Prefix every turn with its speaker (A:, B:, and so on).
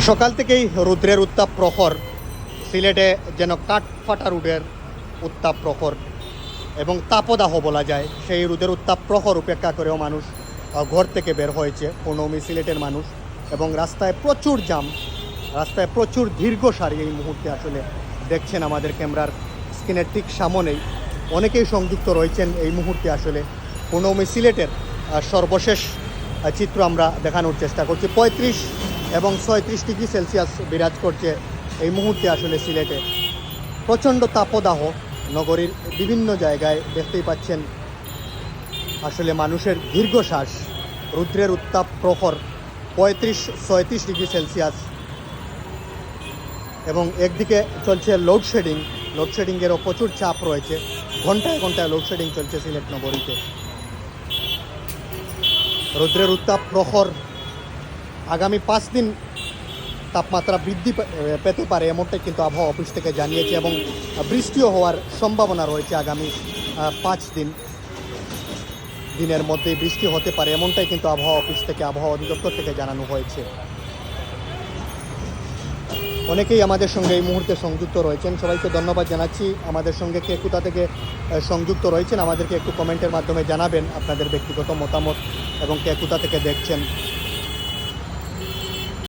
A: সকাল থেকেই রুদ্রের উত্তাপ প্রহর সিলেটে যেন কাঠ ফাটা রুডের উত্তাপ প্রহর এবং তাপদাহ বলা যায়। সেই রুদের উত্তাপ প্রহর উপেক্ষা করেও মানুষ ঘর থেকে বের হয়েছে। পূর্ণমী সিলেটের মানুষ এবং রাস্তায় প্রচুর জাম, রাস্তায় প্রচুর দীর্ঘ সারি এই মুহূর্তে আসলে দেখছেন আমাদের ক্যামেরার স্ক্রিনের ঠিক সামনেই। অনেকেই সংযুক্ত রয়েছেন এই মুহূর্তে আসলে পূর্ণমী সিলেটের সর্বশেষ চিত্র আমরা দেখানোর চেষ্টা করছি। পঁয়ত্রিশ এবং ছয়ত্রিশ ডিগ্রি সেলসিয়াস বিরাজ করছে এই মুহূর্তে আসলে সিলেটে। প্রচণ্ড তাপদাহ নগরীর বিভিন্ন জায়গায় দেখতেই পাচ্ছেন আসলে মানুষের দীর্ঘশ্বাস, রুদ্রের উত্তাপ প্রহর পঁয়ত্রিশ, ছয়ত্রিশ ডিগ্রি সেলসিয়াস। এবং একদিকে চলছে লোডশেডিং লোডশেডিংয়েরও প্রচুর চাপ রয়েছে। ঘন্টায় ঘন্টায় লোডশেডিং চলছে সিলেট নগরীতে। রুদ্রের উত্তাপ প্রহর আগামী পাঁচ দিন তাপমাত্রা বৃদ্ধি পেতে পারে এমনটাই কিন্তু আবহাওয়া অফিস থেকে জানিয়েছে এবং বৃষ্টিও হওয়ার সম্ভাবনা রয়েছে আগামী পাঁচ দিন, দিনের মধ্যে বৃষ্টি হতে পারে এমনটাই কিন্তু আবহাওয়া অফিস থেকে আবহাওয়া অধিদপ্তর থেকে জানানো হয়েছে। অনেকেই আমাদের সঙ্গে এই মুহূর্তে সংযুক্ত রয়েছেন। সবাইকে ধন্যবাদ জানাচ্ছি। আমাদের সঙ্গে কে কোথা থেকে সংযুক্ত রয়েছেন আমাদেরকে একটু কমেন্টের মাধ্যমে জানাবেন আপনাদের ব্যক্তিগত মতামত এবং কে কোথা থেকে দেখছেন।